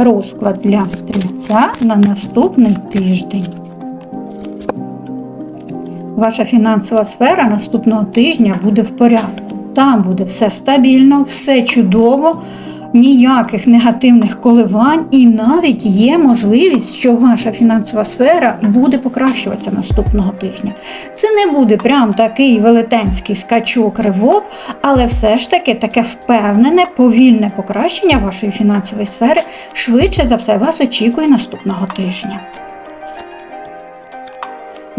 розклад для стрільця на наступний тиждень. Ваша фінансова сфера наступного тижня буде в порядку. Там буде все стабільно, все чудово, ніяких негативних коливань, і навіть є можливість, що ваша фінансова сфера буде покращуватися наступного тижня. Це не буде прям такий велетенський скачок ривок, але все ж таки таке впевнене, повільне покращення вашої фінансової сфери швидше за все вас очікує наступного тижня.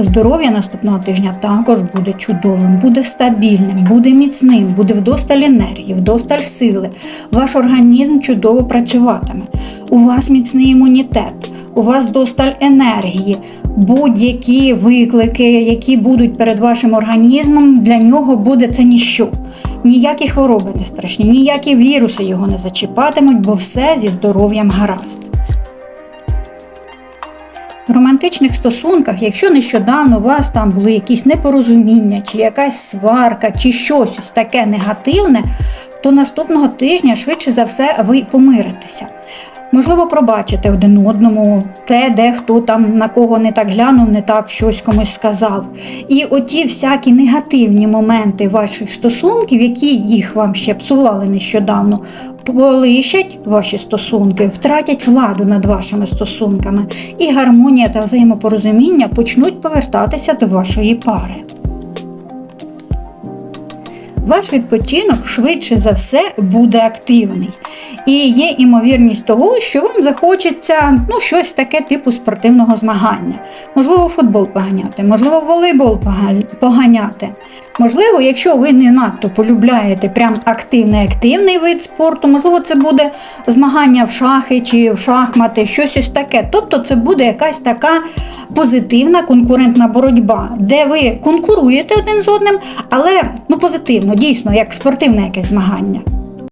Здоров'я наступного тижня також буде чудовим, буде стабільним, буде міцним, буде вдосталь енергії, вдосталь сили. Ваш організм чудово працюватиме. У вас міцний імунітет, у вас досталь енергії. Будь-які виклики, які будуть перед вашим організмом, для нього буде це ніщо. Ніякі хвороби не страшні, ніякі віруси його не зачіпатимуть, бо все зі здоров'ям гаразд. В романтичних стосунках, якщо нещодавно у вас там були якісь непорозуміння, чи якась сварка, чи щось ось таке негативне, то наступного тижня швидше за все ви помиритеся. Можливо, пробачите один одному те, де хто там на кого не так глянув, не так щось комусь сказав. І оті всякі негативні моменти ваших стосунків, які їх вам ще псували нещодавно, полишать ваші стосунки, втратять владу над вашими стосунками, і гармонія та взаємопорозуміння почнуть повертатися до вашої пари. Ваш відпочинок швидше за все буде активний. І є імовірність того, що вам захочеться ну, щось таке типу спортивного змагання. Можливо, футбол поганяти, можливо, волейбол поганяти. Можливо, якщо ви не надто полюбляєте прям активний активний вид спорту, можливо, це буде змагання в шахи чи в шахмати, щось ось таке. Тобто це буде якась така позитивна конкурентна боротьба, де ви конкуруєте один з одним, але ну позитивно, дійсно, як спортивне якесь змагання.